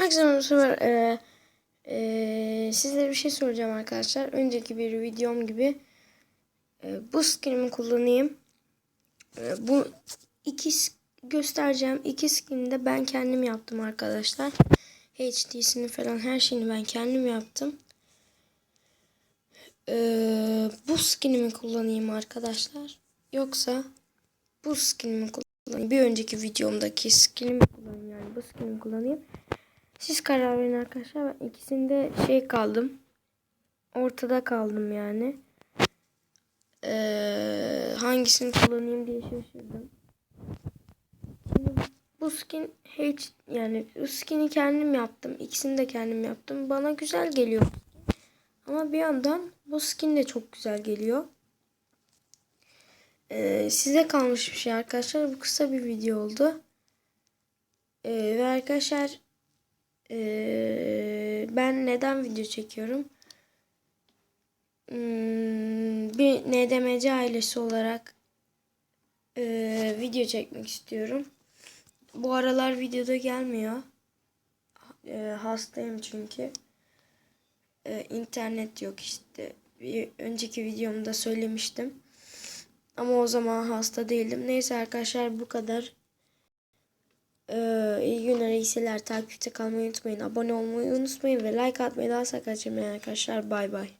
Herkese merhaba. Ee, ee, sizlere bir şey soracağım arkadaşlar. Önceki bir videom gibi ee, bu skinimi kullanayım. Ee, bu iki göstereceğim. İki skin'i de ben kendim yaptım arkadaşlar. HD'sini falan her şeyini ben kendim yaptım. Ee, bu skinimi kullanayım arkadaşlar. Yoksa bu skinimi kullanayım. Bir önceki videomdaki skinimi kullanayım yani bu skinimi kullanayım. Siz karar verin arkadaşlar. Ben ikisinde şey kaldım. Ortada kaldım yani. Ee, hangisini kullanayım diye şaşırdım. Şimdi bu skin hiç yani bu skin'i kendim yaptım. İkisini de kendim yaptım. Bana güzel geliyor. Ama bir yandan bu skin de çok güzel geliyor. Ee, size kalmış bir şey arkadaşlar. Bu kısa bir video oldu. Ee, ve arkadaşlar ee, ben neden video çekiyorum? Hmm, bir NDMC ailesi olarak ee, video çekmek istiyorum. Bu aralar videoda gelmiyor. Ee, hastayım çünkü. Ee, internet yok işte. Bir önceki videomda söylemiştim. Ama o zaman hasta değildim. Neyse arkadaşlar bu kadar. Ee, iyi günler, iyi seyirler. Takipte kalmayı unutmayın. Abone olmayı unutmayın ve like atmayı da asla kaçırmayın arkadaşlar. Bay bay.